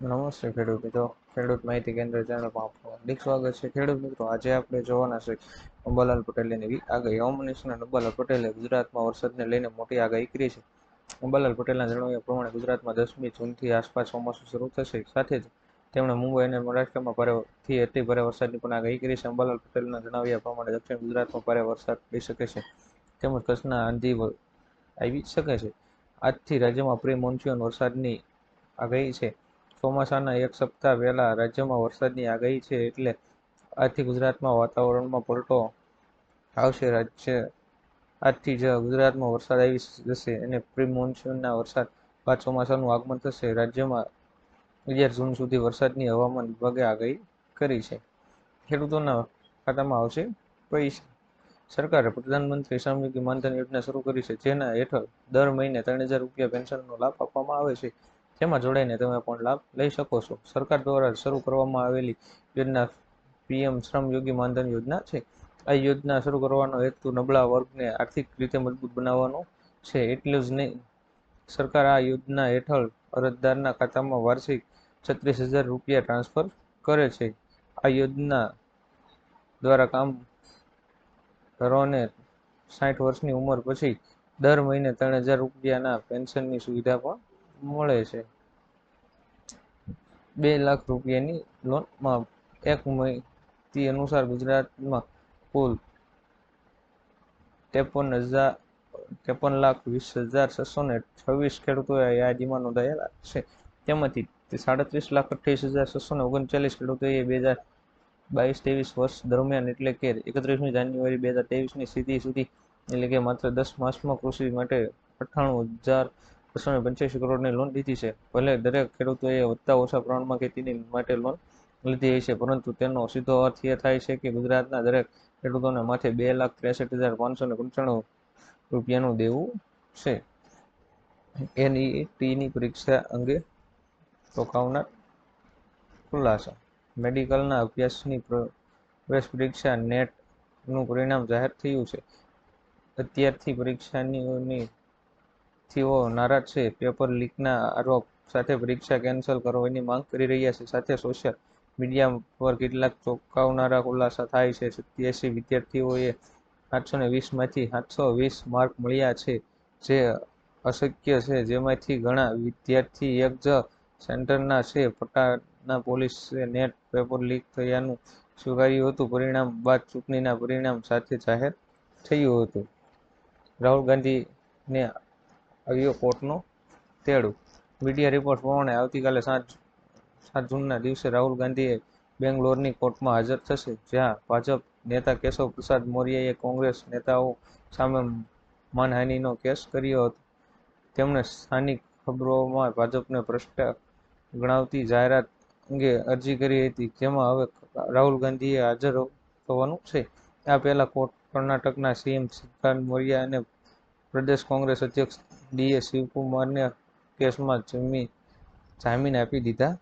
નમસ્તે ખેડૂત મિત્રો. ખેડૂત માહિતી કેન્દ્ર ચેનલમાં આપનું હાર્દિક સ્વાગત છે. ખેડૂત મિત્રો, આજે આપણે જોવાના છે અંબાલાલ પટેલની આગાહી. હવામાન નિષ્ણાત અંબાલાલ પટેલે ગુજરાતમાં વરસાદને લઈને મોટી આગાહી કરી છે. અંબાલાલ પટેલના જણાવ્યા પ્રમાણે ગુજરાતમાં દસમી જૂનથી આસપાસ ચોમાસું શરૂ થશે. સાથે જ તેમણે મુંબઈ અને મહારાષ્ટ્રમાં ભારેથી અતિ ભારે વરસાદની પણ આગાહી કરી છે. અંબાલાલ પટેલના જણાવ્યા પ્રમાણે દક્ષિણ ગુજરાતમાં ભારે વરસાદ પડી શકે છે તેમજ કચ્છના આંધી આવી શકે છે. આજથી રાજ્યમાં પ્રી મોન્સૂન વરસાદની આગાહી છે. ચોમાસાના એક સપ્તાહ પહેલા રાજ્યમાં વરસાદની આગાહી છે એટલે આજથી ગુજરાતમાં વાતાવરણમાં પલટો આવશે રાજ્ય. આજથી જ ગુજરાતમાં વરસાદ આવી જશે અને પ્રી મોન્સૂનના વરસાદ બાદ ચોમાસાનું આગમન થશે. રાજ્યમાં અગિયાર જૂન સુધી વરસાદની હવામાન વિભાગે આગાહી કરી છે. ખેડૂતોના ખાતામાં આવશે પૈસા. સરકારે પ્રધાનમંત્રી શ્રમયોગી માનધન યોજના શરૂ કરી છે, જેના હેઠળ દર મહિને ત્રણ હજાર રૂપિયા પેન્શનનો લાભ આપવામાં આવે છે. તેમાં જોડાઈને તમે પણ લાભ લઈ શકો છો. સરકાર દ્વારા શરૂ કરવામાં આવેલી યોજના પીએમ શ્રમ યોગી માનધન યોજના છે. આ યોજના શરૂ કરવાનો હેતુ નબળા વર્ગને આર્થિક રીતે મજબૂત બનાવવાનો છે. એટલું જ નહીં, સરકાર આ યોજના હેઠળ અરજદારના ખાતામાં વાર્ષિક છત્રીસ હજાર રૂપિયા ટ્રાન્સફર કરે છે. આ યોજના દ્વારા કામ કરવાને સાઠ વર્ષની ઉંમર પછી દર મહિને ત્રણ હજાર રૂપિયાના પેન્શનની સુવિધા પણ મળે છે. બે લાખ રૂપિયાની લોનમાં એક માહિતી અનુસાર ગુજરાતમાં કુલ ત્રેપન હજાર, ત્રેપન લાખ વીસ હજાર છસો ને છવ્વીસ ખેડૂતોએ યાદીમાં નોંધાયેલા છે. તેમાંથી સાડત્રીસ લાખ અઠ્યાવીસ હજાર છસો ને ઓગણચાલીસ ખેડૂતોએ બે હજાર બાવીસ, ત્રેવીસ વર્ષ દરમિયાન એટલે કે એકત્રીસમી જાન્યુઆરી બે હજાર ત્રેવીસની સ્થિતિ સુધી એટલે કે માત્ર દસ માસમાં કૃષિ માટે અઠ્ઠાણું હજાર બસો ને પંચ્યાસી કરોડની લોન લીધી છે. ભલે દરેક ખેડૂતોએ વધતા ઓછા પ્રમાણમાં ખેતીની માટે લોન લીધી હશે, પરંતુ તેનો સીધો અર્થ એ થાય છે કે ગુજરાતના દરેક ખેડૂતોને માથે બે લાખ ત્રેસઠ હજાર પાંચસો ને પંચાણું રૂપિયાનું દેવું છે. એનઈટીની પરીક્ષા અંગે ટોકાવનાર ખુલાસા. મેડિકલના અભ્યાસની પ્રવેશ પરીક્ષા નેટનું પરિણામ જાહેર થયું છે. અત્યારથી પરીક્ષાની થીઓ નારાજ છે. પેપર લીકના આરોપ સાથે પરીક્ષા કેન્સલ કરવાની માંગ કરી રહ્યા છે. સાથે સોશિયલ મીડિયા પર કેટલાક ચોંકાવનારા ખુલાસા થાય છે. સત્યાસી વિદ્યાર્થીઓએ આઠસો ને વીસમાંથી સાતસો વીસ માર્ક મળ્યા છે, જે અશક્ય છે. જેમાંથી ઘણા વિદ્યાર્થી એક જ સેન્ટરના છે. પટાના પોલીસે નેટ પેપર લીક થયાનું સ્વીકાર્યું હતું. પરિણામ બાદ ચૂંટણીના પરિણામ સાથે જાહેર થયું હતું. રાહુલ ગાંધીને આવ્યો કોર્ટનો તેડું. મીડિયા રિપોર્ટ પ્રમાણે આવતીકાલે સાત સાત જૂનના દિવસે રાહુલ ગાંધીએ બેંગ્લોરની કોર્ટમાં હાજર થશે, જ્યાં ભાજપ નેતા કેશવ પ્રસાદ મૌર્યએ કોંગ્રેસ નેતાઓ સામે માનહાનિનો કેસ કર્યો હતો. તેમણે સ્થાનિક ખબરોમાં ભાજપને ભ્રષ્ટ ગણાવતી જાહેરાત અંગે અરજી કરી હતી, જેમાં હવે રાહુલ ગાંધીએ હાજર થવાનું છે. આ પહેલા કોર્ટ કર્ણાટકના સીએમ સિદ્ધાર્થ મૌર્ય અને પ્રદેશ કોંગ્રેસ અધ્યક્ષ ડીએ શિવકુમારને કેસમાં જમી, જામીન આપી દીધા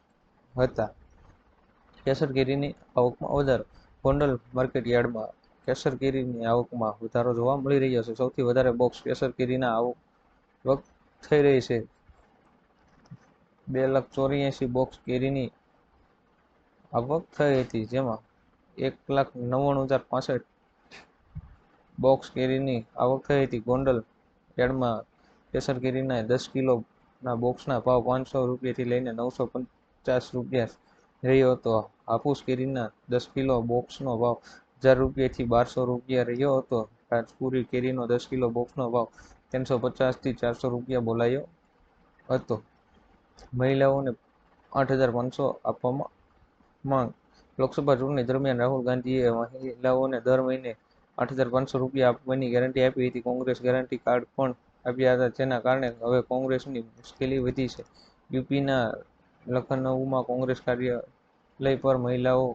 હતા. કેસર કેરીની આવકમાં વધારો, ગોંડલ માર્કેટ યાર્ડમાં કેસર કેરીની આવકમાં વધારો જોવા મળી રહ્યો છે. સૌથી વધારે બોક્સ કેસર કેરીના આવક થઈ રહી છે. બે લાખ ચોર્યાસી બોક્સ કેરીની આવક થઈ હતી, જેમાં એક લાખ નવ્વાણું હજાર પાસઠ બોક્સ કેરીની આવક થઈ હતી. ગોંડલ યાર્ડમાં કેસર કેરીના દસ કિલોના બોક્સના ભાવ પાંચસો રૂપિયાથી લઈને નવસો પચાસ રૂપિયા રહ્યો હતો. હાફૂસ કેરીના દસ કિલો બોક્સનો ભાવ હજાર રૂપિયાથી બારસો રૂપિયા રહ્યો હતો. રાજપુરી કેરીનો દસ કિલો બોક્સનો ભાવ ત્રણસો પચાસથી ચારસો રૂપિયા બોલાયો હતો. મહિલાઓને આઠ હજાર પાંચસો આપવામાં માંગ લોકસભા ચૂંટણી દરમિયાન રાહુલ ગાંધીએ મહિલાઓને દર મહિને આઠ હજાર પાંચસો રૂપિયા આપવાની ગેરંટી આપી હતી. કોંગ્રેસ ગેરંટી કાર્ડ પણ આપ્યા હતા જેના કારણે હવે કોંગ્રેસની મુશ્કેલી વધી છે. યુપીના લખનઉમાં કોંગ્રેસ કાર્યાલય પર મહિલાઓ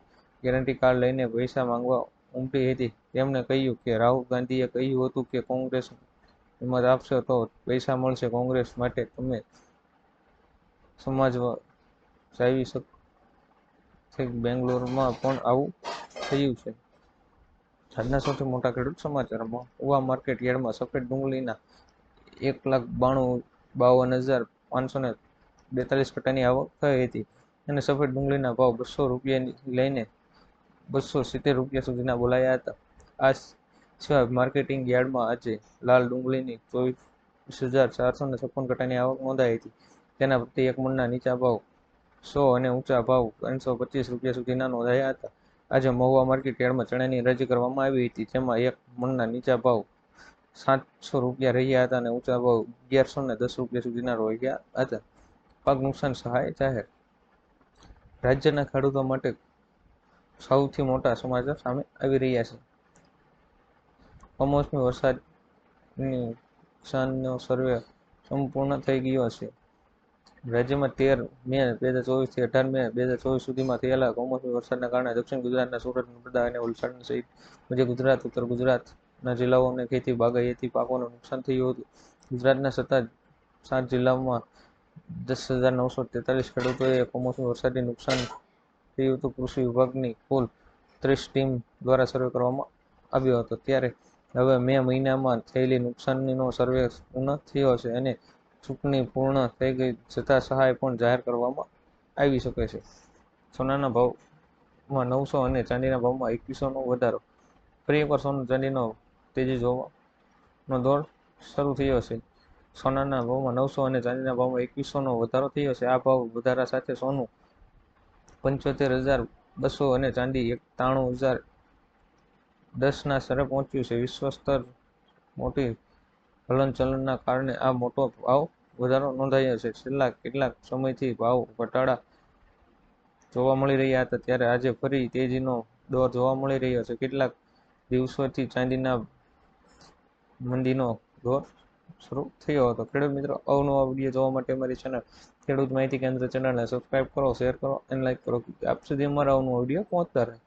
ગેરંટી કાર્ડ લઈને પૈસા માંગવા ઉમટી હતી. તેમણે કહ્યું કે રાહુલ ગાંધીએ કહ્યું હતું કે કોંગ્રેસ હિંમત આપશો તો પૈસા મળશે. કોંગ્રેસ માટે તમે સમાજ જાવી શક બેંગ્લોરમાં પણ આવું થયું છે. આજના સૌથી મોટા ખેડૂત સમાચારમાં, ઉવા માર્કેટ યાર્ડમાં સફેદ ડુંગળીના એક લાખ બાણું, બાવન હજાર પાંચસો ને બેતાલીસ ટકાની આવક થઈ હતી. અને સફેદ ડુંગળીના ભાવ બસો રૂપિયાની લઈને બસો સિત્તેર રૂપિયા સુધીના બોલાયા હતા. આ સિવાય માર્કેટિંગ યાર્ડમાં આજે લાલ ડુંગળીની ચોવીસ હજાર ચારસો ને છપ્પન કટાની આવક નોંધાઈ હતી. તેના પ્રતિ એક મણના નીચા ભાવ સો અને ઊંચા ભાવ ત્રણસો પચીસ રૂપિયા સુધીના નોંધાયા હતા. આજે મહુવા માર્કેટ યાર્ડમાં ચણાની રજી કરવામાં આવી હતી, જેમાં એક મણના નીચા ભાવ સાતસો રૂપિયા રહ્યા હતા અને ઊંચા ભાવ અગિયારસો ને દસ રૂપિયા સુધીના રહ્યા હતા. પાક નુકસાન સહાય જાહેર. રાજ્યના ખેડૂતો માટે સૌથી મોટા સમાચાર સામે આવી રહ્યા છે. કમોસમી વરસાદની નુકસાનનો સર્વે સંપૂર્ણ થઈ ગયો છે. રાજ્યમાં તેર મે બે હજાર ચોવીસથી અઢાર મે બે હજાર ચોવીસ સુધીમાં થયેલા કમોસમી વરસાદના કારણે દક્ષિણ ગુજરાતના સુરત, નર્મદા અને વલસાડ સહિત મધ્ય ગુજરાત, ઉત્તર ગુજરાતના જિલ્લાઓને ખેતી બાગાયતી પાકોને નુકસાન થયું હતું. ગુજરાતના સતત સાત જિલ્લાઓમાં દસ હજાર નવસો તેતાલીસ ખેડૂતોએ કમોસમી વરસાદી નુકસાન થયું હતું. કૃષિ વિભાગની કુલ ત્રીસ ટીમ દ્વારા સર્વે કરવામાં આવ્યો હતો. ત્યારે હવે મે મહિનામાં થયેલી નુકસાનીનો સર્વે પૂર્ણ થયો છે અને ચૂંટણી પૂર્ણ થઈ ગઈ જતા સહાય પણ જાહેર કરવામાં આવી શકે છે. સોનાના ભાવમાં નવસો અને ચાંદીના ભાવમાં એકવીસોનો વધારો. ફરી એકવાર સોનું, ચાંદીનો તેજી જોવાનો દોર શરૂ થયો છે. સોનાના ભાવમાં નવસો અને ચાંદીના ભાવમાં એકવીસોનો વધારો થયો છે. આ ભાવ વધારા સાથે સોનું પંચોતેર હજાર બસો અને ચાંદી એકાણું હજાર દસના સ્તરે પહોંચ્યું છે. વિશ્વ સ્તર મોટી હલનચલનના કારણે આ મોટો ભાવ વધારો નોંધાયો છે. છેલ્લા કેટલાક સમયથી ભાવ ઘટાડા જોવા મળી રહ્યા હતા. ત્યારે આજે ફરી તેજીનો દોર જોવા મળી રહ્યો છે. કેટલાક દિવસોથી ચાંદીના મંદીનો દોર શરૂ થયો હતો. ખેડૂત મિત્રો, અવનવા વીડિયો જોવા માટે અમારી ચેનલ ખેડૂત માહિતી કેન્દ્ર ચેનલને સબસ્ક્રાઇબ કરો શેર કરો અને લાઈક કરો. આપ સુધી અમારા અવનવા વીડિયો પહોંચતા રહે.